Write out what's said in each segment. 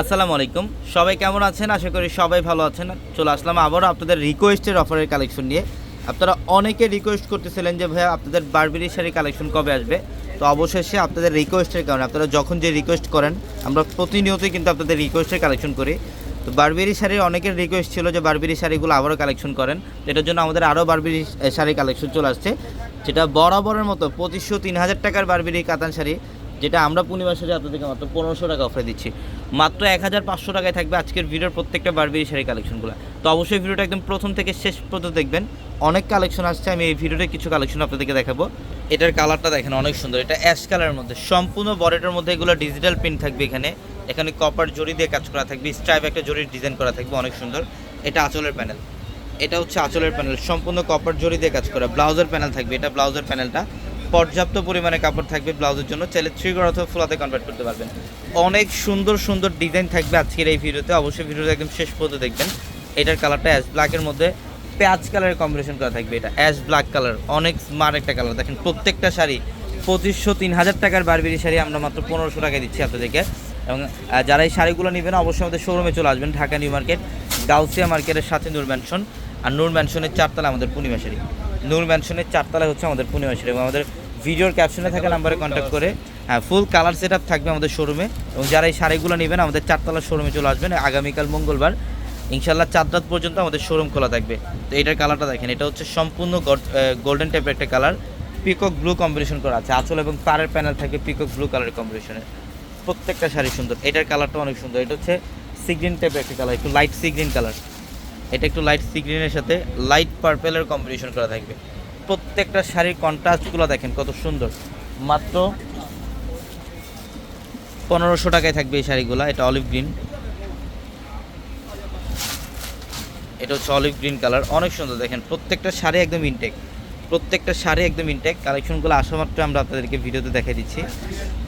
আসসালামু আলাইকুম। সবাই কেমন আছেন? আশা করি সবাই ভালো আছেন। চলে আসলাম আবারও আপনাদের রিকোয়েস্টের অফারের কালেকশন নিয়ে। আপনারা অনেকে রিকোয়েস্ট করতেছিলেন যে, ভাইয়া, আপনাদের বারবেরি শাড়ি কালেকশন কবে আসবে? তো অবশেষে আপনাদের রিকোয়েস্টের কারণে আপনারা যখন যে রিকোয়েস্ট করেন, আমরা প্রতিনিয়তই কিন্তু আপনাদের রিকোয়েস্টের কালেকশন করি। তো বারবেরি শাড়ির অনেকের রিকোয়েস্ট ছিল যে বারবেরি শাড়িগুলো আবারও কালেকশন করেন। এটার জন্য আমাদের আরও বারবেরি শাড়ি কালেকশন চলে আসছে। যেটা বরাবরের মতো পঁচিশশো তিন হাজার টাকার বারবেরি কাতান শাড়ি। যেটা আমরা পূর্ণিমা শাড়ি আপনাদেরকে মাত্র পনেরোশো টাকা অফারে দিচ্ছি। মাত্র এক হাজার পাঁচশো টাকায় থাকবে আজকের ভিডিওর প্রত্যেকটা বারবেরি শাড়ি কালেকশনগুলো তো অবশ্যই ভিডিওটা একদম প্রথম থেকে শেষ পর্যন্ত দেখবেন। অনেক কালেকশন আসছে, আমি এই ভিডিওতে কিছু কালেকশন আপনাদেরকে দেখাবো। এটার কালারটা দেখেন, অনেক সুন্দর। এটা অ্যাশ কালারের মধ্যে, সম্পূর্ণ বরেটার মধ্যে এগুলো ডিজিটাল প্রিন্ট থাকবে এখানে। এখানে কপার জড়ি দিয়ে কাজ করা থাকবে স্ট্রাইপ একটা জড়ির ডিজাইন করা থাকবে, অনেক সুন্দর। এটা আঁচলের প্যানেল এটা হচ্ছে আঁচলের প্যানেল সম্পূর্ণ কপার জড়ি দিয়ে কাজ করা, ব্লাউজের প্যানেল থাকবে, এটা ব্লাউজের প্যানেলটা পর্যাপ্ত পরিমাণে কাপড় থাকবে ব্লাউজের জন্য। চাইলে থ্রি গড় অথবা ফুলাতে কনভার্ট করতে পারবেন। অনেক সুন্দর সুন্দর ডিজাইন থাকবে আজকের এই ভিডিওতে। অবশ্যই ভিডিওটা একদম শেষ পর্যন্ত দেখবেন। এটার কালারটা অ্যাশ ব্ল্যাকের মধ্যে পেঁয়াজ কালারের কম্বিনেশন করা থাকবে এটা অ্যাশ ব্ল্যাক কালার অনেক স্মার্ট একটা কালার দেখেন প্রত্যেকটা শাড়ি পঁচিশশো, তিন হাজার টাকার বারবেরি শাড়ি আমরা মাত্র পনেরোশো টাকায় দিচ্ছি আপনাদেরকে। এবং যারা এই শাড়িগুলো নেবেন, অবশ্যই আমাদের শোরুমে চলে আসবেন, ঢাকা নিউ মার্কেট, গাউসিয়া মার্কেটের সাথে নূর ম্যানশন আর নূর ম্যানশনের চারতলা আমাদের পূর্ণিমা শাড়ি। নূর ম্যানশনের চারতলা হচ্ছে আমাদের পূর্ণিমা শাড়ি। এবং আমাদের ভিডিওর ক্যাপশনে থাকা নাম্বারে কন্ট্যাক্ট করে হ্যাঁ ফুল কালার সেট থাকবে আমাদের শোরুমে এবং যারা এই শাড়িগুলো নেবেন, আমাদের চারতলা শোরুমে চলে আসবেন। আগামীকাল মঙ্গলবার ইনশাল্লাহ চার রাত পর্যন্ত আমাদের শোরুম খোলা থাকবে। তো এটার কালারটা দেখেন, এটা হচ্ছে সম্পূর্ণ গোল্ডেন টাইপের একটা কালার পিকক ব্লু কম্বিনেশন করা আছে। আঁচল এবং পাড়ের প্যানেল থাকে পিকক ব্লু কালারের কম্বিনেশনের প্রত্যেকটা শাড়ি সুন্দর। এটার কালারটা অনেক সুন্দর। এটা হচ্ছে সিগ্রিন টাইপের একটা কালার একটু লাইট সিগ্রিন কালার এটা একটু লাইট সিগ্রিনের সাথে লাইট পার্পেলের কম্বিনেশন করা থাকবে। প্রত্যেকটা শাড়ির কন্ট্রাস্টগুলো দেখেন কত সুন্দর। মাত্র পনেরোশো টাকায় থাকবে এই শাড়িগুলো, এটা অলিভ গ্রিন এটা হচ্ছে অলিভ গ্রিন কালার অনেক সুন্দর দেখেন, প্রত্যেকটা শাড়ি একদম ইনটেক প্রত্যেকটা শাড়ি একদম ইনটেক কালেকশনগুলো আসা মাত্র আমরা আপনাদেরকে ভিডিওতে দেখে দিচ্ছি।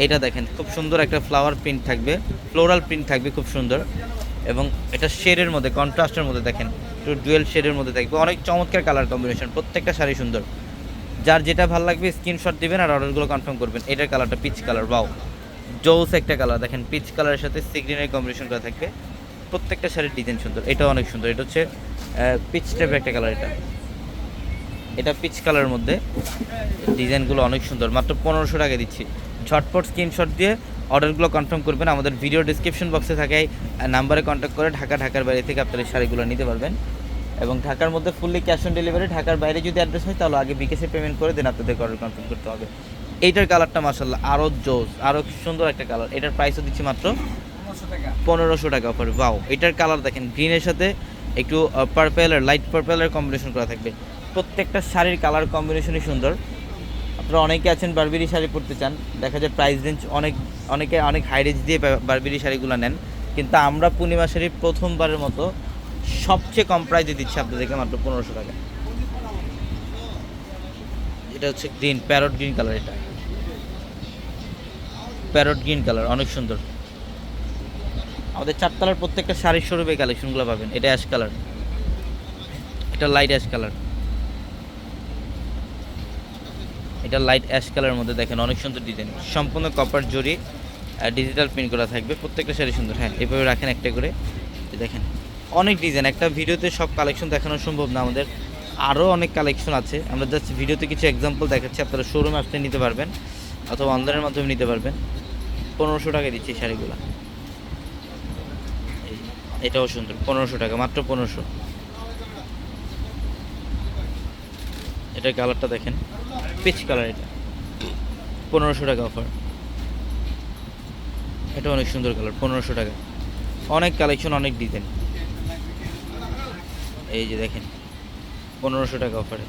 এটা দেখেন, খুব সুন্দর একটা ফ্লাওয়ার প্রিন্ট থাকবে ফ্লোরাল প্রিন্ট থাকবে খুব সুন্দর। এবং এটা শেডের মধ্যে কন্ট্রাস্টের মধ্যে দেখেন একটু ডুয়েল শেডের মধ্যে থাকবে। অনেক চমৎকার কালার কম্বিনেশন প্রত্যেকটা শাড়ি সুন্দর। যার যেটা ভালো লাগবে স্ক্রিনশট দিবেন আর অর্ডারগুলো কনফার্ম করবেন। এটার কালারটা পিচ কালার বাও জোস একটা কালার দেখেন পিচ কালারের সাথে সিগ্রিনের কম্বিনেশন করা থাকবে। প্রত্যেকটা শাড়ির ডিজাইন সুন্দর, এটাও অনেক সুন্দর। এটা হচ্ছে পিচ টাইপের একটা কালার এটা। এটা পিচ কালারের মধ্যে। ডিজাইনগুলো অনেক সুন্দর। মাত্র পনেরোশো টাকা দিচ্ছি। ঝটপট স্ক্রিনশট দিয়ে অর্ডারগুলো কনফার্ম করবেন। আমাদের ভিডিও ডিসক্রিপশন বক্সে থাকায় নাম্বারে কন্ট্যাক্ট করে ঢাকা, ঢাকার বাইরে থেকে আপনারা শাড়িগুলো নিতে পারবেন। এবং ঢাকার মধ্যে ফুললি ক্যাশ অন ডেলিভারি ঢাকার বাইরে যদি অ্যাড্রেস হয়, তাহলে আগে বিকেশে পেমেন্ট করে দেন আপনাদের অর্ডার কনফার্ম করতে হবে। এইটার কালারটা মাসাল্লাহ আরও জোস আরও সুন্দর একটা কালার এটার প্রাইসও দিচ্ছি মাত্র পনেরোশো টাকা অফার বাও এটার কালার দেখেন গ্রিনের সাথে একটু পার্পেল আর লাইট পার্পেলের কম্বিনেশন করা থাকবে। প্রত্যেকটা শাড়ির কালার কম্বিনেশনই সুন্দর। আপনারা অনেকে আছেন বারবেরি শাড়ি পরতে চান, দেখা যায় প্রাইস রেঞ্জ অনেক, অনেকে অনেক হাই রেঞ্জ দিয়ে বারবেরি শাড়িগুলো নেন, কিন্তু আমরা পূর্ণিমা শাড়ির প্রথমবারের মতো সবচেয়ে কম প্রাইসে দিচ্ছি আপনাদেরকে মাত্র পনেরোশো টাকা এটা হচ্ছে গ্রিন প্যারট গ্রিন কালার এটা। প্যারট গ্রিন কালার অনেক সুন্দর। আমাদের চারতলার প্রত্যেকটা শাড়ির শোরুমে কালেকশনগুলো পাবেন, এটা অ্যাশ কালার এটা লাইট অ্যাশ কালার এটা লাইট অ্যাশ কালারের মধ্যে দেখেন, অনেক সুন্দর ডিজাইন সম্পূর্ণ কপার জরি ডিজিটাল প্রিন্ট করা থাকবে। প্রত্যেকটা শাড়ি সুন্দর। হ্যাঁ এভাবে রাখেন একটা করে। দেখেন, অনেক ডিজাইন একটা ভিডিওতে সব কালেকশন দেখানো সম্ভব না আমাদের। আরও অনেক কালেকশন আছে। আমরা জাস্ট ভিডিওতে কিছু এক্সাম্পল দেখাচ্ছি। আপনারা শোরুমে আসতে নিতে পারবেন, অথবা অনলাইনের মাধ্যমে নিতে পারবেন। পনেরোশো টাকা দিচ্ছি শাড়িগুলো। এটাও সুন্দর। পনেরোশো টাকা, মাত্র পনেরোশো। এটার কালারটা দেখেন। পিচ কালার এটা। পনেরোশো টাকা অফার এটা অনেক সুন্দর কালার পনেরোশো টাকা। অনেক কালেকশন অনেক ডিজাইন এই যে দেখেন, পনেরোশো টাকা অফারে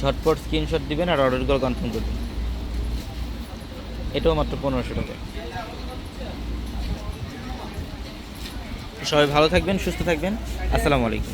ঝটপট স্ক্রিনশট দিবেন আর অর্ডারগুলো কনফার্ম করবেন এটাও মাত্র পনেরোশো টাকা। সবাই ভালো থাকবেন, সুস্থ থাকবেন। আসসালামু আলাইকুম।